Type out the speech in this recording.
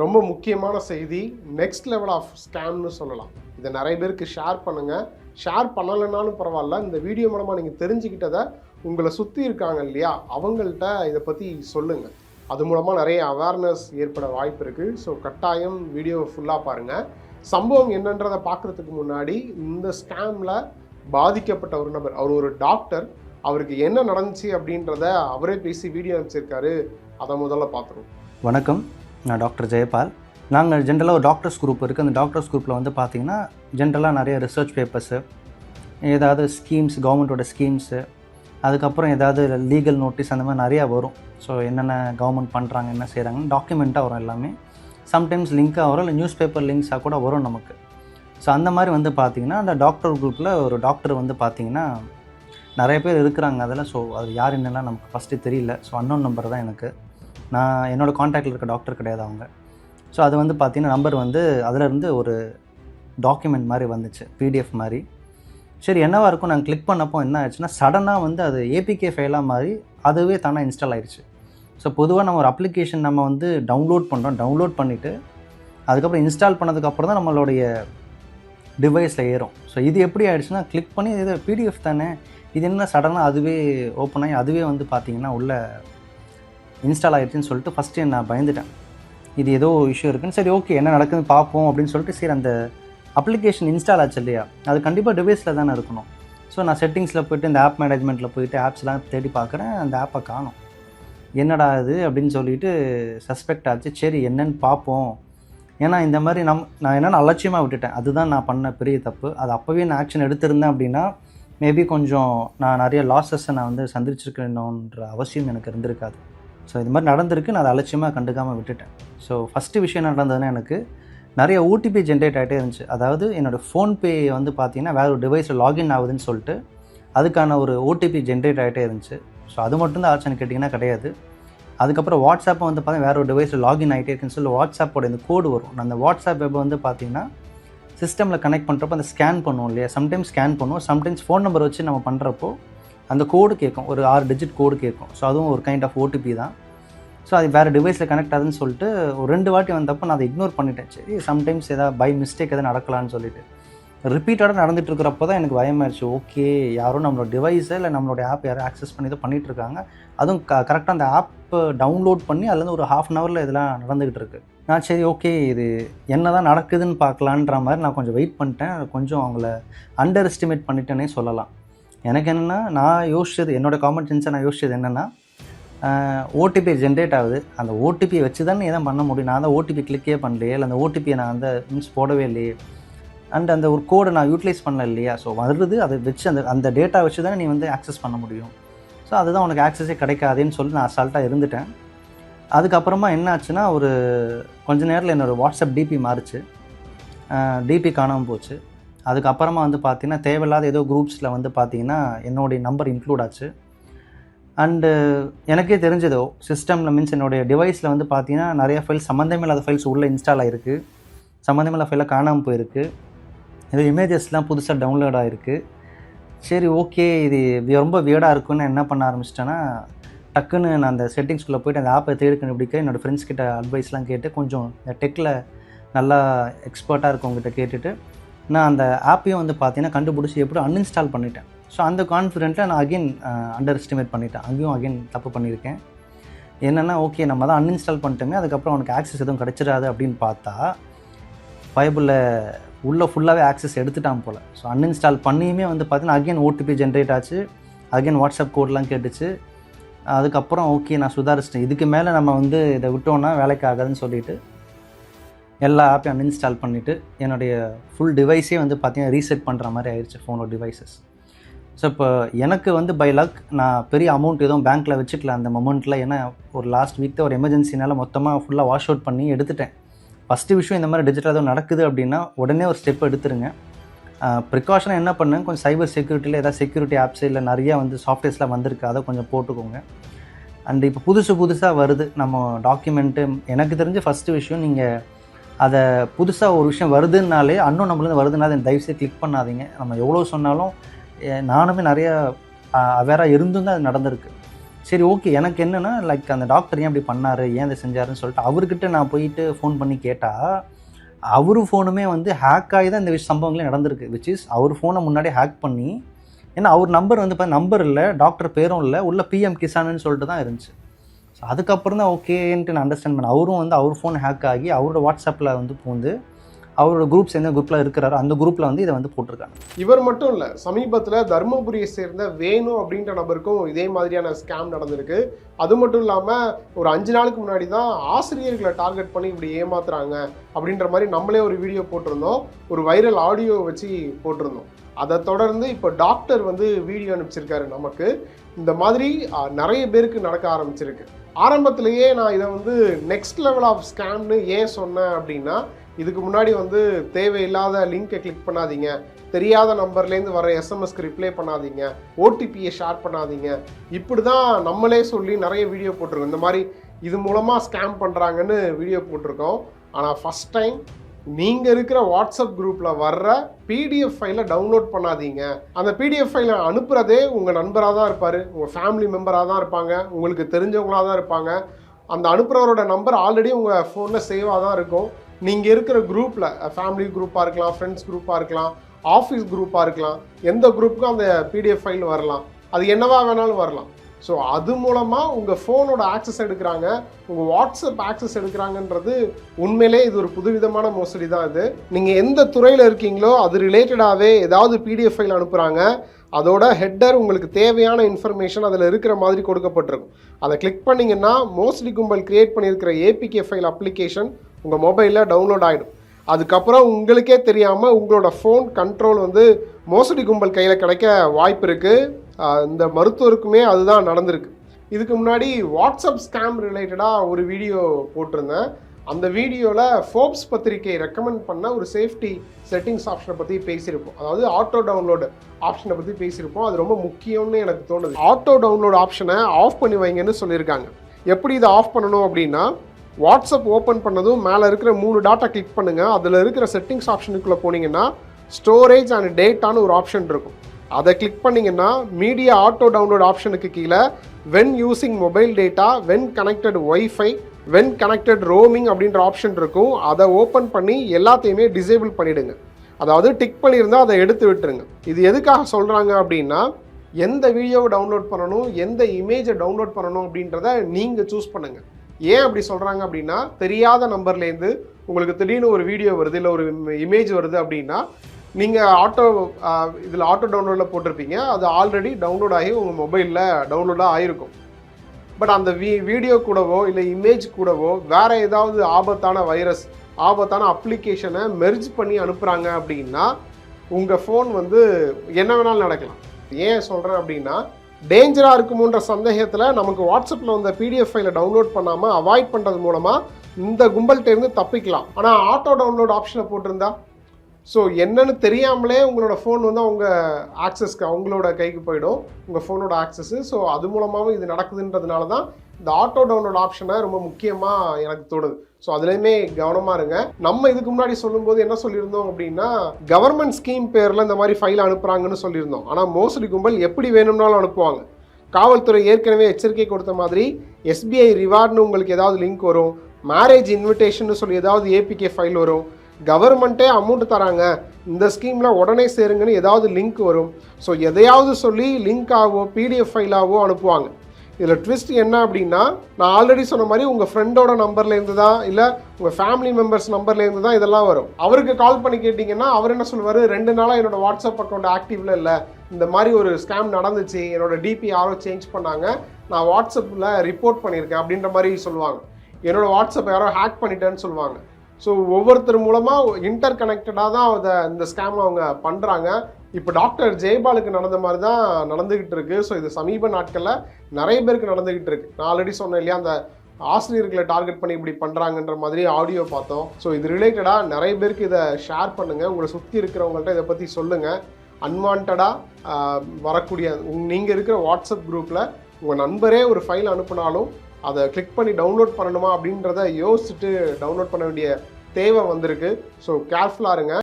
ரொம்ப முக்கியமான செய்தி. நெக்ஸ்ட் லெவல் ஆஃப் ஸ்கேம்னு சொல்லலாம். இதை நிறைய பேருக்கு ஷேர் பண்ணுங்கள் ஷேர் பண்ணலைனாலும் பரவாயில்ல. இந்த வீடியோ மூலமாக நீங்கள் தெரிஞ்சுக்கிட்டதை உங்களை சுற்றி இருக்காங்க இல்லையா? அவங்கள்ட்ட இதை பற்றி சொல்லுங்கள் அது மூலமாக நிறைய அவேர்னஸ் ஏற்பட வாய்ப்பு இருக்குது ஸோ கட்டாயம் வீடியோவை ஃபுல்லாக பாருங்கள் சம்பவம் என்னன்றதை பார்க்குறதுக்கு முன்னாடி இந்த ஸ்கேமில் பாதிக்கப்பட்ட ஒரு நபர் அவர் ஒரு டாக்டர் அவருக்கு என்ன நடந்துச்சு அப்படின்றத அவரே பேசி வீடியோ அனுப்பிச்சிருக்காரு. அதை முதல்ல பார்த்துருவோம். வணக்கம். நான் டாக்டர் ஜெயபால். நாங்கள் ஜென்ரலாக ஒரு டாக்டர்ஸ் குரூப் இருக்குது அந்த டாக்டர்ஸ் குரூப்பில் வந்து பார்த்திங்கன்னா ஜென்ரலாக நிறைய ரிசர்ச் பேப்பர்ஸு ஏதாவது ஸ்கீம்ஸ் கவர்மெண்ட்டோட ஸ்கீம்ஸு அதுக்கப்புறம் ஏதாவது லீகல் நோட்டீஸ் அந்த மாதிரி நிறையா வரும். ஸோ என்னென்ன கவர்மெண்ட் பண்ணுறாங்க என்ன செய்கிறாங்கன்னு டாக்குமெண்ட்டாக வரும் எல்லாமே. சம்டைம்ஸ் லிங்காக வரும் இல்லை நியூஸ் பேப்பர் லிங்க்ஸாக கூட வரும் நமக்கு. ஸோ அந்த மாதிரி வந்து பார்த்திங்கன்னா அந்த டாக்டர் குரூப்பில் ஒரு டாக்டர் வந்து பார்த்திங்கன்னா நிறைய பேர் இருக்கிறாங்க. அதில் ஸோ அது யார் என்னெல்லாம் நமக்கு ஃபஸ்ட்டு தெரியல. ஸோ அன்னோன் நம்பர் தான் எனக்கு. நான் என்னோடய காண்டாக்டில் இருக்க டாக்டர் கிடையாது அவங்க. ஸோ அது வந்து பார்த்தீங்கன்னா நம்பர் வந்து அதிலேருந்து ஒரு டாக்குமெண்ட் மாதிரி வந்துச்சு பிடிஎஃப் மாதிரி. சரி என்னவாக இருக்கும்? நாங்கள் கிளிக் பண்ணப்போ என்ன ஆயிடுச்சுன்னா சடனாக வந்து அது ஏபிகே ஃபைலாக மாதிரி அதுவே தானே இன்ஸ்டால் ஆயிடுச்சு ஸோ பொதுவாக நம்ம ஒரு அப்ளிகேஷன் நம்ம வந்து டவுன்லோட் பண்ணுறோம் டவுன்லோட் பண்ணிவிட்டு அதுக்கப்புறம் இன்ஸ்டால் பண்ணதுக்கப்புறம் தான் நம்மளுடைய டிவைஸில் ஏறும். ஸோ இது எப்படி ஆயிடுச்சுன்னா கிளிக் பண்ணி இது பிடிஎஃப் தானே. இது என்ன சடனாக அதுவே ஓப்பன் ஆகி அதுவே வந்து பார்த்திங்கன்னா உள்ள இன்ஸ்டால் ஆகிடுச்சின்னு சொல்லிட்டு ஃபஸ்ட்டு நான் பயந்துட்டேன். இது ஏதோ இஷ்யூ இருக்குன்னு. சரி ஓகே என்ன நடக்குதுன்னு பார்ப்போம் அப்படின்னு சொல்லிட்டு சரி அந்த அப்ளிகேஷன் இன்ஸ்டால் ஆச்சு இல்லையா? அது கண்டிப்பாக டிவைஸில் தானே இருக்கணும். ஸோ நான் செட்டிங்ஸில் போயிட்டு இந்த ஆப் மேனேஜ்மெண்ட்டில் போயிட்டு ஆப்ஸ்லாம் தேடி பார்க்குறேன். அந்த ஆப்பை காணும். என்னடா இது அப்படின்னு சொல்லிட்டு சஸ்பெக்ட் ஆச்சு. சரி என்னன்னு பார்ப்போம். ஏன்னா இந்த மாதிரி நம் நான் என்னென்ன அலட்சியமாக விட்டுட்டேன். அதுதான் நான் பண்ண பெரிய தப்பு. அது அப்போவே நான் ஆக்ஷன் எடுத்திருந்தேன் அப்படின்னா மேபி கொஞ்சம் நான் நிறைய லாஸஸை நான் வந்து சந்திச்சிருக்கணுன்ற அவசியம் எனக்கு இருந்திருக்காது. ஸோ இது மாதிரி நடந்திருக்கு. நான் அதை அலட்சியமாக கண்டுக்காமல் விட்டுட்டேன். ஸோ ஃபஸ்ட்டு விஷயம் என்ன நடந்ததுன்னா எனக்கு நிறைய ஓடிபி ஜென்ரேட் ஆகிட்டே இருந்துச்சு. அதாவது என்னோடய ஃபோன்பே வந்து பார்த்தீங்கன்னா வேறு ஒரு டிவைஸில் லாகின் ஆகுதுன்னு சொல்லிட்டு அதுக்கான ஒரு ஓடிபி ஜென்ரேட் ஆகிட்டே இருந்துச்சு. ஸோ அது மட்டும்தான் ஆச்சுன்னு கேட்டிங்கன்னா கிடையாது. அதுக்கப்புறம் வாட்ஸ்அப்பை வந்து பார்த்தீங்கன்னா வேறு ஒரு டிவைஸில் லாகின் ஆகிட்டே இருக்குன்னு சொல்லி வாட்ஸ்அப்போட இந்த கோடு வரும். நான் அந்த வாட்ஸ்அப் வெப்பை வந்து பார்த்தீங்கன்னா சிஸ்டமில் கனெக்ட் பண்ணுறப்போ அந்த ஸ்கேன் பண்ணுவோம் இல்லையா? சம்டைம்ஸ் ஸ்கேன் பண்ணுவோம். சம்டைம்ஸ் ஃபோன் நம்பர் வச்சு நம்ம பண்ணுறப்போ அந்த கோடு கேட்கும் ஒரு ஆறு டிஜிட் கோடு கேட்கும் ஸோ அதுவும் ஒரு கைண்ட் ஆஃப் ஓடிபி தான். ஸோ அது வேறு டிவைஸில் கனெக்ட் ஆகுதுன்னு சொல்லிட்டு ஒரு ரெண்டு வாட்டி வந்தப்போ நான் அதை இக்னோர் பண்ணிட்டேன். சரி சம்டைம்ஸ் ஏதாவது பை மிஸ்டேக் எதாவது நடக்கலான்னு சொல்லிட்டு. ரிப்பீட்டடாக நடந்துட்டு இருக்கிறப்போ தான் எனக்கு பயமாயிருச்சு. ஓகே யாரும் நம்மளோட டிவைஸை இல்லை நம்மளோட ஆப் யாரும் ஆக்சஸ் பண்ணி தான் பண்ணிகிட்டு இருக்காங்க. அதுவும் க கரெக்டாக அந்த ஆப் டவுன்லோட் பண்ணி அதுலேருந்து ஒரு ஹாஃப் அன் ஹவரில் இதெல்லாம் நடந்துக்கிட்டு இருக்கு. நான் சரி ஓகே இது என்ன தான் நடக்குதுன்னு பார்க்கலான்ற மாதிரி நான் கொஞ்சம் வெயிட் பண்ணிட்டேன். கொஞ்சம் அவங்கள அண்டர் எஸ்டிமேட் பண்ணிட்டேனே சொல்லலாம். எனக்கு என்னென்னா நான் யோசிச்சது என்னோடய காமன் சென்ஸை நான் யோசிச்சது என்னென்னா ஓடிபி ஜென்ரேட் ஆகுது. அந்த ஓடிபியை வச்சு தான் எதாவது பண்ண முடியும்? நான் தான் ஓடிபி கிளிக்கே பண்ணலையே இல்லை அந்த ஓடிபியை நான் அந்த மீன்ஸ் போடவே இல்லையே. அண்ட் அந்த ஒரு கோடை நான் யூட்டிலைஸ் பண்ணல இல்லையா? ஸோ வருது அதை வச்சு அந்த அந்த டேட்டா வச்சு தானே நீ வந்து ஆக்சஸ் பண்ண முடியும். ஸோ அதுதான் உனக்கு ஆக்சஸே கிடைக்காதேன்னு சொல்லி நான் அசால்ட்டாக இருந்துட்டேன். அதுக்கப்புறமா என்ன ஆச்சுன்னா ஒரு கொஞ்ச நேரத்தில் என்னோடய வாட்ஸ்அப் டிபி மாறுச்சு. டிபி காணாமல் போச்சு. அதுக்கப்புறமா வந்து பார்த்தீங்கன்னா தேவையில்லாத ஏதோ குரூப்ஸில் வந்து பார்த்தீங்கன்னா என்னுடைய நம்பர் இன்க்ளூட் ஆச்சு. அண்டு எனக்கே தெரிஞ்சதோ சிஸ்டமில் மீன்ஸ் என்னுடைய டிவைஸில் வந்து பார்த்தீங்கன்னா நிறைய ஃபைல்ஸ் சம்மந்தமே இல்லாத ஃபைல்ஸ் உள்ளே இன்ஸ்டால் ஆகிருக்கு சம்மந்தமில்லாத ஃபைலாக காணாமல் போயிருக்கு. ஏதோ இமேஜஸ்லாம் புதுசாக டவுன்லோட் ஆகிருக்கு சரி ஓகே இது ரொம்ப வியர்டாக இருக்குன்னு என்ன பண்ண ஆரம்பிச்சிட்டேன்னா டக்குன்னு நான் அந்த செட்டிங்ஸ்குள்ளே போயிட்டு அந்த ஆப்பை தேடி கண்டுபிடிக்க என்னோடய ஃப்ரெண்ட்ஸ் கிட்ட அட்வைஸ்லாம் கேட்டு கொஞ்சம் இந்த டெக்கில் நல்லா எக்ஸ்பர்ட்டாக இருக்கவங்ககிட்ட கேட்டுட்டு நான் அந்த ஆப்பையும் வந்து பார்த்தீங்கன்னா கண்டுபிடிச்சி எப்படி அன்இன்ஸ்டால் பண்ணிட்டேன். ஸோ அந்த கான்ஃபிடென்ட்டில் நான் அகைன் அண்டர் எஸ்டிமேட் பண்ணிட்டேன். அங்கேயும் அகைன் தப்பு பண்ணியிருக்கேன். என்னென்னா ஓகே நம்ம தான் அன்இன்ஸ்டால் பண்ணிட்டோமே அதுக்கப்புறம் அவனுக்கு ஆக்சஸ் எதுவும் கிடச்சிடாது அப்படின்னு பார்த்தா பைபிளில் உள்ளே ஃபுல்லாகவே ஆக்சஸ் எடுத்துட்டான் போல். ஸோ அன்இன்ஸ்டால் பண்ணியுமே வந்து பார்த்தீங்கன்னா அகைன் ஓடிபி ஜென்ரேட் ஆச்சு. அகைன் வாட்ஸ்அப் கோட்லாம் கேட்டுச்சு. அதுக்கப்புறம் ஓகே நான் சுதாரிச்சிட்டேன். இதுக்கு மேலே நம்ம வந்து இதை விட்டோன்னா வேலைக்கு ஆகாதுன்னு சொல்லிட்டு எல்லா ஆப்பையும் அன்இன்ஸ்டால் பண்ணிவிட்டு என்னுடைய ஃபுல் டிவைஸே வந்து பார்த்தீங்கன்னா ரீசெட் பண்ணுற மாதிரி ஆயிடுச்சு ஃபோனோட டிவைசஸ் ஸோ இப்போ எனக்கு வந்து பை லக் நான் பெரிய அமௌண்ட் எதுவும் பேங்க்கில் வச்சுக்கல. அந்த மொமெண்ட்டில் ஏன்னா ஒரு லாஸ்ட் வீக் ஒரு எமர்ஜென்சினால் மொத்தமாக ஃபுல்லாக வாஷ் அவுட் பண்ணி எடுத்துட்டேன். ஃபஸ்ட்டு விஷயம் இந்த மாதிரி டிஜிட்டல் எதுவும் நடக்குது அப்படின்னா உடனே ஒரு ஸ்டெப் எடுத்துருங்க. ப்ரிகாஷனாக என்ன பண்ணேன் கொஞ்சம் சைபர் செக்யூரிட்டியில் ஏதாவது செக்யூரிட்டி ஆப்ஸ் இல்லை நிறையா வந்து சாஃப்ட்வேர்ஸ்லாம் வந்திருக்கு. அதை கொஞ்சம் போட்டுக்கோங்க. அண்ட் இப்போ புதுசு புதுசாக வருது. நம்ம டாக்குமெண்ட்டு எனக்கு தெரிஞ்ச ஃபஸ்ட்டு விஷயம் நீங்கள் அதை புதுசாக ஒரு விஷயம் வருதுன்னாலே அன்னும் நம்மளுந்து வருதுன்னா அதை தயவுசெய்து கிளிக் பண்ணாதீங்க. நம்ம எவ்வளோ சொன்னாலும் நானுமே நிறையா அவேராக இருந்தும் தான் அது நடந்திருக்கு. சரி ஓகே எனக்கு என்னென்னா லைக் அந்த டாக்டர் ஏன் அப்படி பண்ணார்? ஏன் இதை செஞ்சாருன்னு சொல்லிட்டு அவர்கிட்ட நான் போயிட்டு ஃபோன் பண்ணி கேட்டால் அவர் ஃபோனுமே வந்து ஹேக் ஆகி தான் இந்த விஷய சம்பவங்களே நடந்திருக்கு. விச் இஸ் அவர் ஃபோனை முன்னாடி ஹேக் பண்ணி ஏன்னா அவர் நம்பர் வந்து பார்த்தா நம்பர் இல்லை டாக்டர் பேரும் இல்லை உள்ள பிஎம் கிசான்னு சொல்லிட்டு தான் இருந்துச்சு. ஸோ அதுக்கப்புறம் தான் ஓகேன்ட்டு நான் அண்டர்ஸ்டாண்ட் பண்ணேன். அவரும் வந்து அவர் ஃபோன் ஹேக் ஆகி அவரோட வாட்ஸ்அப்பில் வந்து பூந்து அவரோட குரூப்ஸ் எந்த குரூப்பில் இருக்கிறாரோ. அந்த குரூப்பில் வந்து இதை வந்து போட்டிருக்காங்க. இவர் மட்டும் இல்லை சமீபத்தில் தருமபுரியை சேர்ந்த வேணு அப்படின்ற நபருக்கும் இதே மாதிரியான ஸ்கேம் நடந்திருக்கு. அது மட்டும் இல்லாமல் ஒரு அஞ்சு நாளுக்கு முன்னாடி தான் ஆசிரியர்களை டார்கெட் பண்ணி இப்படி ஏமாத்துறாங்க அப்படின்ற மாதிரி நம்மளே ஒரு வீடியோ போட்டிருந்தோம். ஒரு வைரல் ஆடியோ வச்சு போட்டிருந்தோம். அதை தொடர்ந்து இப்போ டாக்டர் வந்து வீடியோ அனுப்பிச்சிருக்காரு நமக்கு. இந்த மாதிரி நிறைய பேருக்கு நடக்க ஆரம்பிச்சிருக்கு. ஆரம்பத்திலேயே நான் இதை வந்து நெக்ஸ்ட் லெவல் ஆஃப் ஸ்கேம்னு ஏன் சொன்னேன் அப்படின்னா இதுக்கு முன்னாடி வந்து தேவையில்லாத லிங்கை கிளிக் பண்ணாதீங்க. தெரியாத நம்பர்லேருந்து வர எஸ்எம்எஸ்க்கு ரிப்ளை பண்ணாதீங்க. ஓடிபியை ஷேர் பண்ணாதீங்க. இப்படி தான் நம்மளே சொல்லி நிறைய வீடியோ போட்டிருக்கோம். இந்த மாதிரி இது மூலமாக ஸ்கேம் பண்ணுறாங்கன்னு வீடியோ போட்டிருக்கோம். ஆனால் ஃபஸ்ட் டைம் நீங்கள் இருக்கிற வாட்ஸ்அப் குரூப்பில் வர்ற பிடிஎஃப் ஃபைலை டவுன்லோட் பண்ணாதீங்க. அந்த பிடிஎஃப் ஃபைலை அனுப்புகிறதே உங்கள் நண்பராக தான் இருப்பார் உங்கள் ஃபேமிலி மெம்பராக தான் இருப்பாங்க உங்களுக்கு தெரிஞ்சவங்களாக தான் இருப்பாங்க. அந்த அனுப்புகிறவரோட நம்பர் ஆல்ரெடி உங்கள் ஃபோனில் சேவாக தான் இருக்கும். நீங்கள் இருக்கிற குரூப்பில் ஃபேமிலி குரூப்பாக இருக்கலாம் ஃப்ரெண்ட்ஸ் குரூப்பாக இருக்கலாம் ஆஃபீஸ் குரூப்பாக இருக்கலாம் எந்த குரூப்புக்கும் அந்த பிடிஎஃப் ஃபைல் வரலாம். அது என்னவா வேணாலும் வரலாம். ஸோ அது மூலமாக உங்கள் ஃபோனோட ஆக்சஸ் எடுக்கிறாங்க. உங்கள் வாட்ஸ்அப் ஆக்சஸ் எடுக்கிறாங்கன்றது உண்மையிலே இது ஒரு புதுவிதமான மோசடி தான் இது. நீங்கள் எந்த துறையில் இருக்கீங்களோ அது ரிலேட்டடாகவே ஏதாவது பிடிஎஃப் ஃபைல் அனுப்புகிறாங்க அதோட ஹெட்டர் உங்களுக்கு தேவையான இன்ஃபர்மேஷன் அதில் இருக்கிற மாதிரி கொடுக்கப்பட்டிருக்கும். அதை கிளிக் பண்ணிங்கன்னா மோஸ்ட்லி கும்பல் கிரியேட் பண்ணியிருக்கிற ஏபிகே ஃபைல் அப்ளிகேஷன் உங்கள் மொபைலில் டவுன்லோட் ஆகிடும் அதுக்கப்புறம் உங்களுக்கே தெரியாமல் உங்களோட ஃபோன் கண்ட்ரோல் வந்து மோசடி கும்பல் கையில் கிடைக்க வாய்ப்பு இருக்குது இந்த மருத்துவருக்குமே அதுதான் நடந்திருக்கு. இதுக்கு முன்னாடி வாட்ஸ்அப் ஸ்கேம் ரிலேட்டடாக ஒரு வீடியோ போட்டிருந்தேன். அந்த வீடியோவில் ஃபோர்ப்ஸ் பத்திரிகை ரெக்கமெண்ட் பண்ண ஒரு சேஃப்டி செட்டிங்ஸ் ஆப்ஷனை பற்றி பேசியிருப்போம். அதாவது ஆட்டோ டவுன்லோடு ஆப்ஷனை பற்றி பேசியிருப்போம். அது ரொம்ப முக்கியம்னு எனக்கு தோணுது. ஆட்டோ டவுன்லோட் ஆப்ஷனை ஆஃப் பண்ணி வைங்கன்னு சொல்லியிருக்காங்க. எப்படி இதை ஆஃப் பண்ணணும் அப்படின்னா வாட்ஸ்அப் ஓப்பன் பண்ணதும் மேலே இருக்கிற மூணு டாட்டா கிளிக் பண்ணுங்கள் அதில் இருக்கிற செட்டிங்ஸ் ஆப்ஷனுக்குள்ளே போனீங்கன்னா ஸ்டோரேஜ் அண்ட் டேட்டான்னு ஒரு ஆப்ஷன் இருக்கும். அதை கிளிக் பண்ணிங்கன்னா மீடியா ஆட்டோ டவுன்லோட் ஆப்ஷனுக்கு கீழே when using mobile data when connected wifi when connected roaming அப்படின்ற ஆப்ஷன் இருக்கும். அதை ஓப்பன் பண்ணி எல்லாத்தையுமே டிசேபிள் பண்ணிவிடுங்க அதாவது டிக் பண்ணியிருந்தால் அதை எடுத்து விட்டுருங்க. இது எதுக்காக சொல்கிறாங்க அப்படின்னா எந்த வீடியோவை டவுன்லோட் பண்ணணும் எந்த இமேஜை டவுன்லோட் பண்ணணும் அப்படின்றத நீங்கள் சூஸ் பண்ணுங்கள் ஏன் அப்படி சொல்கிறாங்க அப்படின்னா தெரியாத நம்பர்லேருந்து உங்களுக்கு திடீர்னு ஒரு வீடியோ வருது இல்லை ஒரு இமேஜ் வருது அப்படின்னா நீங்கள் ஆட்டோ இதில் ஆட்டோ டவுன்லோடில் போட்டிருப்பீங்க. அது ஆல்ரெடி டவுன்லோட் ஆகி உங்கள் மொபைலில் டவுன்லோடாக ஆகிருக்கும் பட் அந்த வீ வீடியோ கூடவோ இல்லை இமேஜ் கூடவோ வேறு ஏதாவது ஆபத்தான வைரஸ் ஆபத்தான அப்ளிகேஷனை மெர்ஜ் பண்ணி அனுப்புகிறாங்க அப்படின்னா உங்கள் ஃபோன் வந்து என்ன வேணாலும் நடக்கலாம். ஏன் சொல்கிறேன் அப்படின்னா டேஞ்சராக இருக்குமோன்ற சந்தேகத்தில் நமக்கு வாட்ஸ்அப்பில் வந்த பிடிஎஃப் ஃபைலை டவுன்லோட் பண்ணாமல் அவாய்ட் பண்ணுறது மூலமாக இந்த கும்பல்கிட்டேருந்து தப்பிக்கலாம். ஆனால் ஆட்டோ டவுன்லோட் ஆப்ஷனை போட்டிருந்தா ஸோ என்னன்னு தெரியாமலே உங்களோட ஃபோன் வந்து அவங்க ஆக்சஸ்க்கு அவங்களோட கைக்கு போயிடும். உங்கள் ஃபோனோட ஆக்சஸ்ஸு ஸோ அது மூலமாகவும் இது நடக்குதுன்றதுனால தான் இந்த ஆட்டோ டவுன்லோட் ஆப்ஷனை ரொம்ப முக்கியமாக எனக்கு தோணுது. ஸோ அதுலேயுமே கவனமாக இருங்க. நம்ம இதுக்கு முன்னாடி சொல்லும்போது என்ன சொல்லியிருந்தோம் அப்படின்னா கவர்மெண்ட் ஸ்கீம் பேரில் இந்த மாதிரி ஃபைல் அனுப்புகிறாங்கன்னு சொல்லியிருந்தோம். ஆனால் மோசடி கும்பல் எப்படி வேணும்னாலும் அனுப்புவாங்க. காவல்துறை ஏற்கனவே எச்சரிக்கை கொடுத்த மாதிரி எஸ்பிஐ ரிவார்ட்னு உங்களுக்கு ஏதாவது லிங்க் வரும். மேரேஜ் இன்விடேஷன் சொல்லி ஏதாவது ஏபிகே ஃபைல் வரும். கவர்மெண்ட்டே அமௌண்ட் தராங்க. இந்த ஸ்கீமில் உடனே சேருங்கன்னு ஏதாவது லிங்க் வரும். ஸோ எதையாவது சொல்லி லிங்காகவோ பிடிஎஃப் ஃபைலாகவோ அனுப்புவாங்க. இதில் ட்விஸ்ட் என்ன அப்படின்னா நான் ஆல்ரெடி சொன்ன மாதிரி உங்கள் ஃப்ரெண்டோட நம்பர்லேருந்து தான் இல்லை உங்கள் ஃபேமிலி மெம்பர்ஸ் நம்பர்லேருந்து தான் இதெல்லாம் வரும். அவருக்கு கால் பண்ணி கேட்டிங்கன்னா அவர் என்ன சொல்லுவார்? ரெண்டு நாளாக என்னோடய வாட்ஸ்அப் அக்கௌண்ட் ஆக்டிவில் இல்லை. இந்த மாதிரி ஒரு ஸ்கேம் நடந்துச்சு. என்னோடய டிபி யாரோ சேஞ்ச் பண்ணாங்க. நான் வாட்ஸ்அப்பில் ரிப்போர்ட் பண்ணியிருக்கேன் அப்படின்ற மாதிரி சொல்லுவாங்க. என்னோட வாட்ஸ்அப் யாரோ ஹேக் பண்ணிட்டேன்னு சொல்லுவாங்க. ஸோ ஒவ்வொருத்தர் மூலமாக இன்டர் கனெக்டடாக தான் அதை இந்த ஸ்கேம் அவங்க பண்ணுறாங்க இப்போ டாக்டர் ஜெயபாலுக்கு நடந்த மாதிரி தான் நடந்துக்கிட்டு இருக்கு. ஸோ இது சமீப நாட்களில் நிறைய பேருக்கு நடந்துக்கிட்டு இருக்கு. நான் ஆல்ரெடி சொன்னேன் இல்லையா அந்த ஆசிரியர்களை டார்கெட் பண்ணி இப்படி பண்ணுறாங்கன்ற மாதிரி ஆடியோ பார்த்தோம். ஸோ இது ரிலேட்டடாக நிறைய பேருக்கு இதை ஷேர் பண்ணுங்கள் உங்களை சுற்றி இருக்கிறவங்கள்ட்ட இதை பற்றி சொல்லுங்கள் அன்வான்டாக வரக்கூடிய நீங்கள் இருக்கிற வாட்ஸ்அப் குரூப்பில் உங்கள் நண்பரே ஒரு ஃபைல் அனுப்புனாலும் அதை கிளிக் பண்ணி டவுன்லோட் பண்ணணுமா அப்படின்றத யோசிச்சுட்டு டவுன்லோட் பண்ண வேண்டிய தேவை வந்திருக்கு. ஸோ கேர்ஃபுல்லாக இருங்க.